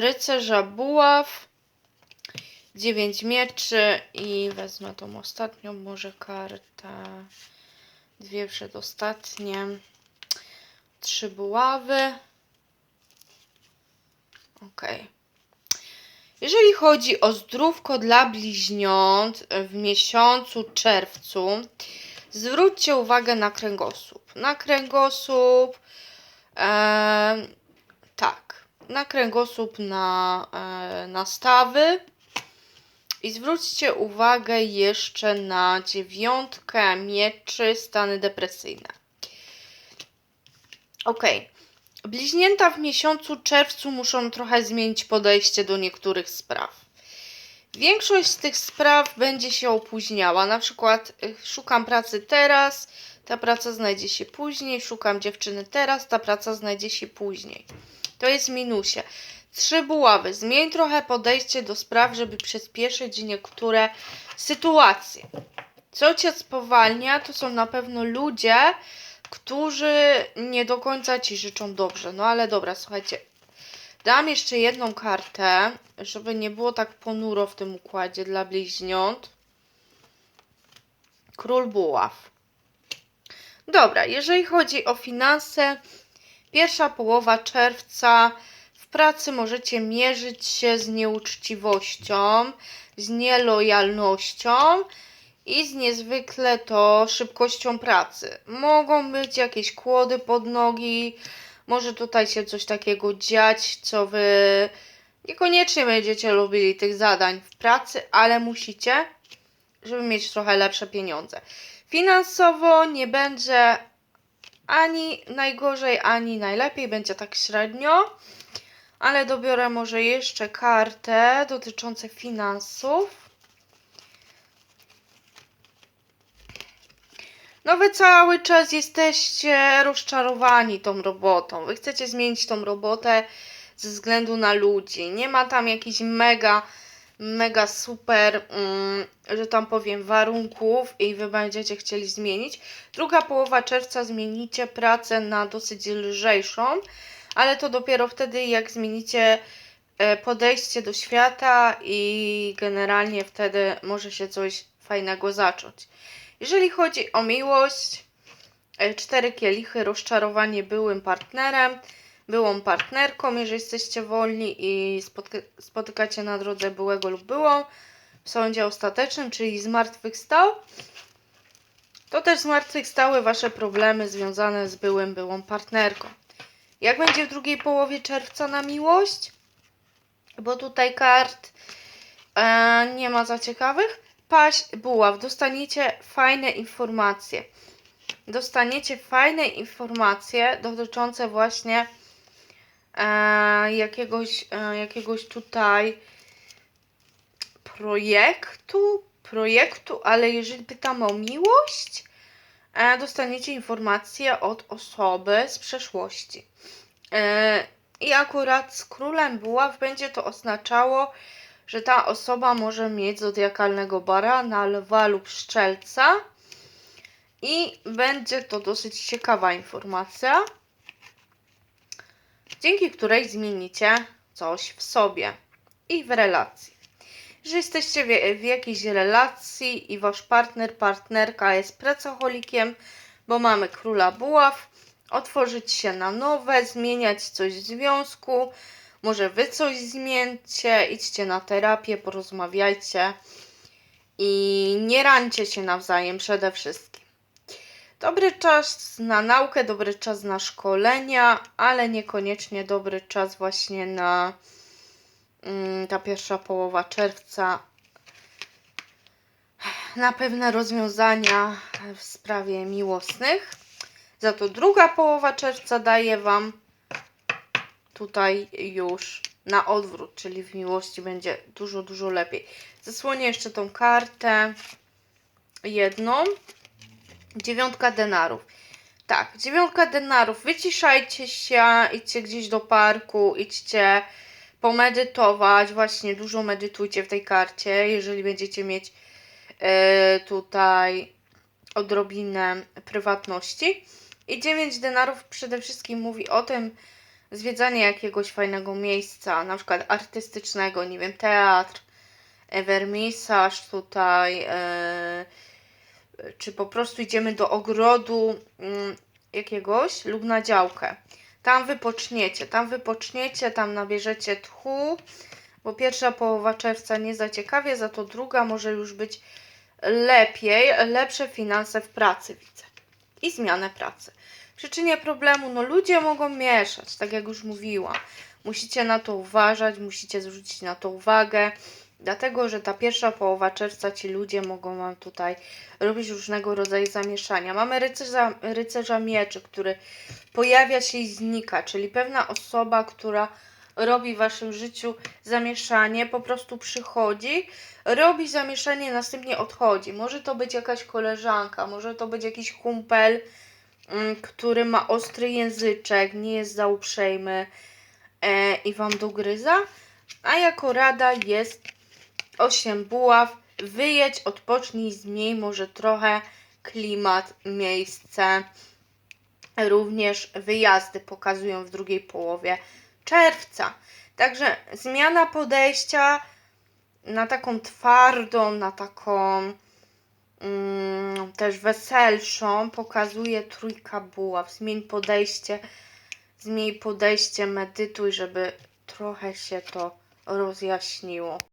rycerza buław, dziewięć mieczy i wezmę tą ostatnią może kartę, dwie przedostatnie, trzy buławy. Okej. Jeżeli chodzi o zdrówko dla bliźniąt w miesiącu czerwcu, zwróćcie uwagę na kręgosłup. Na kręgosłup, tak, na kręgosłup, na, e, na stawy. I zwróćcie uwagę jeszcze na dziewiątkę mieczy, stany depresyjne. Okej. Bliźnięta w miesiącu czerwcu muszą trochę zmienić podejście do niektórych spraw. Większość z tych spraw będzie się opóźniała. Na przykład y, szukam pracy teraz, ta praca znajdzie się później, szukam dziewczyny teraz, ta praca znajdzie się później. To jest minusie. Trzy buławy. Zmień trochę podejście do spraw, żeby przyspieszyć niektóre sytuacje. Co cię spowalnia, to są na pewno ludzie, którzy nie do końca ci życzą dobrze. No ale dobra, słuchajcie. Dam jeszcze jedną kartę, żeby nie było tak ponuro w tym układzie dla bliźniąt. Król buław. Dobra, jeżeli chodzi o finanse, pierwsza połowa czerwca w pracy możecie mierzyć się z nieuczciwością, z nielojalnością i z niezwykle to szybkością pracy. Mogą być jakieś kłody pod nogi, może tutaj się coś takiego dziać, co wy niekoniecznie będziecie lubili tych zadań w pracy, ale musicie, żeby mieć trochę lepsze pieniądze. Finansowo nie będzie ani najgorzej, ani najlepiej, będzie tak średnio. Ale dobiorę może jeszcze kartę dotyczącą finansów. No wy cały czas jesteście rozczarowani tą robotą. Wy chcecie zmienić tą robotę ze względu na ludzi. Nie ma tam jakichś mega, mega super, mm, że tam powiem, warunków i wy będziecie chcieli zmienić. Druga połowa czerwca zmienicie pracę na dosyć lżejszą, ale to dopiero wtedy, jak zmienicie e, podejście do świata i generalnie wtedy może się coś fajnego zacząć. Jeżeli chodzi o miłość, e, cztery kielichy, rozczarowanie byłym partnerem, byłą partnerką, jeżeli jesteście wolni i spotyka, spotykacie na drodze byłego lub byłą w sądzie ostatecznym, czyli zmartwychwstał, to też zmartwychwstały wasze problemy związane z byłym, byłą partnerką. Jak będzie w drugiej połowie czerwca na miłość? Bo tutaj kart e, nie ma za ciekawych. Paść buław, dostaniecie fajne informacje. Dostaniecie fajne informacje dotyczące właśnie e, jakiegoś, e, jakiegoś tutaj projektu, projektu, ale jeżeli pytamy o miłość, e, dostaniecie informacje od osoby z przeszłości. I akurat z królem buław będzie to oznaczało, że ta osoba może mieć zodiakalnego barana, lwa lub szczelca. I będzie to dosyć ciekawa informacja, dzięki której zmienicie coś w sobie i w relacji. Jeżeli jesteście w, w jakiejś relacji i wasz partner, partnerka jest pracocholikiem, bo mamy króla buław, otworzyć się na nowe, zmieniać coś w związku, może wy coś zmieńcie, idźcie na terapię, porozmawiajcie i nie rancie się nawzajem przede wszystkim. Dobry czas na naukę, dobry czas na szkolenia, ale niekoniecznie dobry czas właśnie na mm, ta pierwsza połowa czerwca na pewne rozwiązania w sprawie miłosnych. Za to druga połowa czerwca daje Wam tutaj już na odwrót, czyli w miłości będzie dużo, dużo lepiej. Zasłonię jeszcze tą kartę jedną. Dziewiątka denarów. Tak, dziewiątka denarów. Wyciszajcie się, idźcie gdzieś do parku, idźcie pomedytować. Właśnie dużo medytujcie w tej karcie, jeżeli będziecie mieć e, tutaj odrobinę prywatności. I 9 denarów przede wszystkim mówi o tym, zwiedzanie jakiegoś fajnego miejsca, na przykład artystycznego, nie wiem, teatr, wernisaż tutaj, e, czy po prostu idziemy do ogrodu mm, jakiegoś lub na działkę. Tam wypoczniecie, tam wypoczniecie, tam nabierzecie tchu, bo pierwsza połowa czerwca nie zaciekawia, za to druga może już być lepiej, lepsze finanse w pracy widzę i zmianę pracy. Przyczynie problemu, no ludzie mogą mieszać, tak jak już mówiłam. Musicie na to uważać, musicie zwrócić na to uwagę, dlatego że ta pierwsza połowa czerwca ci ludzie mogą wam tutaj robić różnego rodzaju zamieszania. Mamy rycerza, rycerza mieczy, który pojawia się i znika, czyli pewna osoba, która robi w waszym życiu zamieszanie, po prostu przychodzi, robi zamieszanie, następnie odchodzi. Może to być jakaś koleżanka, może to być jakiś kumpel, mm, który ma ostry języczek, nie jest za uprzejmy e, i wam dogryza. A jako rada jest 8 buław. Wyjedź, odpocznij, zmień może trochę klimat, miejsce. Również wyjazdy pokazują w drugiej połowie czerwca. Także zmiana podejścia na taką twardą, na taką mm, też weselszą pokazuje trójka buław. Zmień podejście, zmień podejście, medytuj, żeby trochę się to rozjaśniło.